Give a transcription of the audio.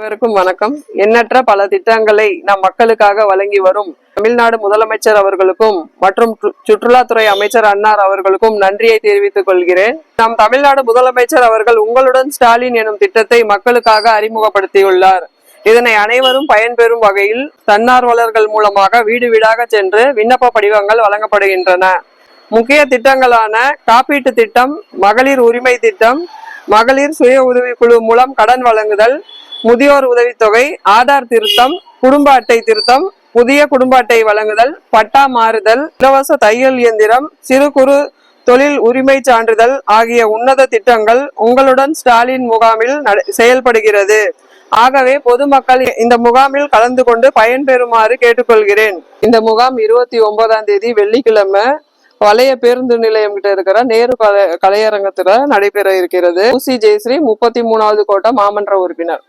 அனைவருக்கும் வணக்கம். எண்ணற்ற பல திட்டங்களை நம் மக்களுக்காக வழங்கி வரும் தமிழ்நாடு முதலமைச்சர் அவர்களுக்கும் மற்றும் சுற்றுலாத்துறை அமைச்சர் அன்னார் அவர்களுக்கும் நன்றியை தெரிவித்துக் கொள்கிறேன். நம் தமிழ்நாடு முதலமைச்சர் அவர்கள் உங்களுடன் ஸ்டாலின் எனும் திட்டத்தை மக்களுக்காக அறிமுகப்படுத்தியுள்ளார். இதனை அனைவரும் பயன்பெறும் வகையில் தன்னார்வலர்கள் மூலமாக வீடு வீடாக சென்று விண்ணப்ப படிவங்கள் வழங்கப்படுகின்றன. முக்கிய திட்டங்களான காப்பீட்டு திட்டம் மகளிர் உரிமை திட்டம் மகளிர் சுய உதவிக்குழு மூலம் கடன் வழங்குதல் முதியோர் உதவித்தொகை ஆதார் திருத்தம் குடும்ப அட்டை திருத்தம் புதிய குடும்ப அட்டை வழங்குதல் பட்டா மாறுதல் இலவச தையல் இயந்திரம் சிறு குறு தொழில் உரிமை சான்றிதழ் ஆகிய உன்னத திட்டங்கள் உங்களுடன் ஸ்டாலின் முகாமில் செயல்படுகிறது. ஆகவே பொதுமக்கள் இந்த முகாமில் கலந்து கொண்டு பயன்பெறுமாறு கேட்டுக்கொள்கிறேன். இந்த முகாம் இருபத்தி ஒன்பதாம் தேதி வெள்ளிக்கிழமை பழைய பேருந்து நிலையம் கிட்ட இருக்கிற நேரு கலை- கலையரங்கத்துல நடைபெற இருக்கிறது. உசி ஜெயஸ்ரீ முப்பத்தி மூணாவது கோட்டம் மாமன்ற உறுப்பினர்.